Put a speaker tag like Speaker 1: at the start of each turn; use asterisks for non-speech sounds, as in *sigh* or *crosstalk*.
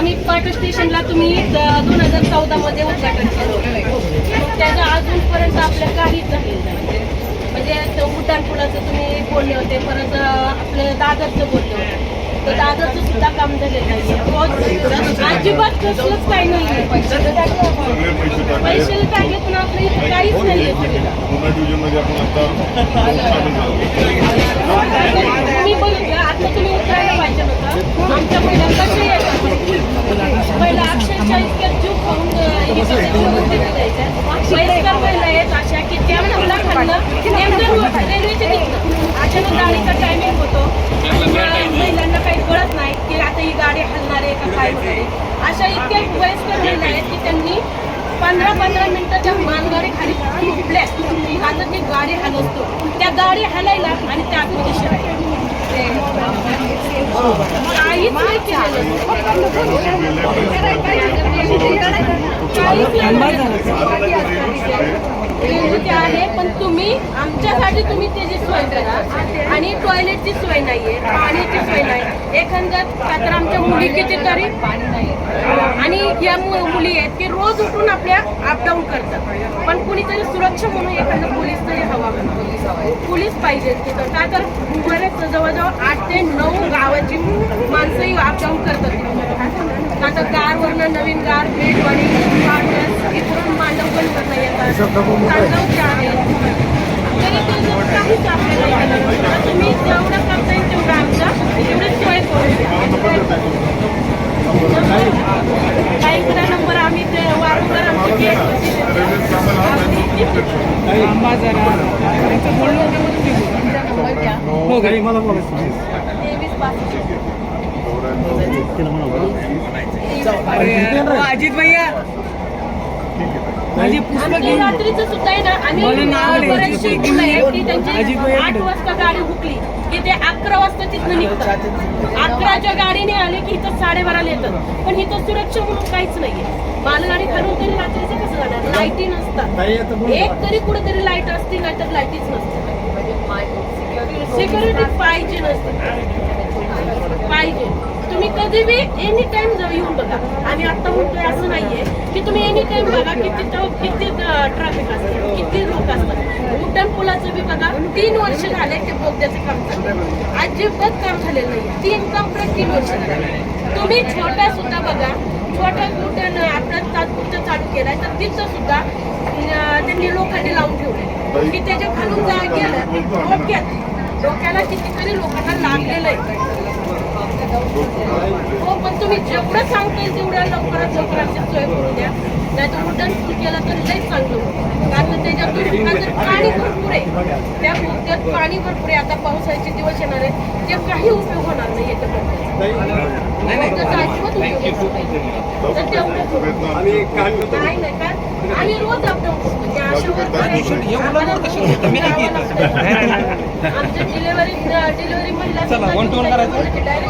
Speaker 1: आम्ही पाटो स्टेशनला तुम्ही दोन हजार चौदा मध्ये उद्घाटन केलं. त्याचं अजूनपर्यंत आपलं काहीच झालेलं नाही. म्हणजे ते उड्डाण पुलाचं तुम्ही बोलले होते परत आपलं दादरचं बोलले होते. तर दादरचं सुद्धा काम झालेलं नाही अजिबात कसलंच काही नाही पैशाला टाकले. पण आपलं इथं काहीच नाहीये
Speaker 2: पुन्हा डिव्हिजनमध्ये आपण आता सामील झालो
Speaker 1: तुम्ही बघितलं आता तुम्ही उतरायला पाहिजे होतं आमच्या महिला कशा येतात पहिला अक्षरशः इतक्या चूक होऊन अं, हे कसे सोडून तिथे द्यायच्या वयस्कर महिला आहेत अशा की त्या मुला खाल्लं नेमकं रेल्वेचे तिथनं अचानक गाडीचा टायमिंग होतो. महिलांना काही कळत नाही की आता ही गाडी हलणार आहे का काय वगैरे अशा इतक्या वयस्कर महिला आहेत की त्यांनी पंधरा पंधरा मिनिटं त्या मालगाडी खाली झोपल्या आता ती गाडी हलवतो. त्या गाडी हलायला आणि त्या आतमध्ये शिरायला काहीच ते आहे पण तुम्ही आमच्यासाठी तुम्ही त्याची सोय करा. आणि टॉयलेटची सोय नाहीये पाण्याची सोय नाही. एखाद्या का तर आमच्या मुली कितीतरी पाणी नाही आणि या मुली आहेत की रोज उठून आपल्या अपडाऊन करतात. पण कुणीतरी सुरक्षा म्हणून एखादा पोलीस तरी हवा पोलीस पाहिजे तिथं. का तर बरेच जवळजवळ आठ ते नऊ गावाची माणसंही अपडाऊन करतात का आता गारवरनं नवीन कार भेटवाडी तरी ते काहीच आपल्याला नाही. तुम्ही जेवढं करता येईल तेवढं आमच्या तेवढी सोय करून द्या काही नंबर आम्ही ते वारंवार
Speaker 3: हो अजित भैया माझी पुस्तक
Speaker 1: आमच्या रात्रीचं सुद्धा आहे ना
Speaker 3: मला नाव लिहायचं.
Speaker 1: बरेचसे मुलं आहेत की
Speaker 3: अजित
Speaker 1: त्यांची
Speaker 3: भैया
Speaker 1: आठ? वाजता गाडी हुकली. की ते अकरा वाजता तिथनं निघतात. अकराच्या गाडीने आले की इथं साडेबाराला येतात. पण इथं सुरक्षा म्हणून काहीच नाहीये. मालगाडी खालून तरी रात्रीचं कसं जाणार? लाईटी नसतात. एक तरी कुठेतरी लाइट असते नाही तर लाईटीच नसते. सिक्युरिटी पाहिजे नसते. पाहिजे. तुम्ही कधी बी एनी टाइम जाऊ येऊन बघा. आणि आता म्हणतोय असं नाहीये की तुम्ही एनी टाइम बघा किती किती ट्रॅफिक असतं किती लोक असतात. उड्डाण पुलाचं बी बघा तीन वर्ष झाले ते बोगद्याचं काम चाललंय. अजिबात काम झालेलं नाही तीन कंप्लेंट तीन वर्ष झाले. तुम्ही छोट्या सुद्धा बघा छोट्या उड्डाण आपलं तात्पुरतं चालू केलाय तर तिथं सुद्धा त्यांनी लोकांनी लावून ठेवले की त्याच्या खालून जा गेलं डोक्यात डोक्याला कितीतरी लोकांना लागलेलं आहे. हो पण तुम्ही जेवढं सांगता येईल तेवढ्या लवकरात लवकर आमची सोय करून द्या नाही तर उड्डाण पूल केलं तर लई चांगलं. कारण तर पाणी भरपूर आहे त्या बोगद्यात पाणी भरपूर आहे आता पावसाळ्याचे दिवस येणार आहे ते काही उपयोग होणार नाही बोगद्याचा अजिबात उपयोग होणार नाही. तर तेवढं करू. नाही नाही का आम्ही रोज अपडाऊन त्या अशा रोज *laughs* आमच्या डिलिव्हरी डिलिव्हरी महिला
Speaker 3: करायचं?
Speaker 1: डायरेक्ट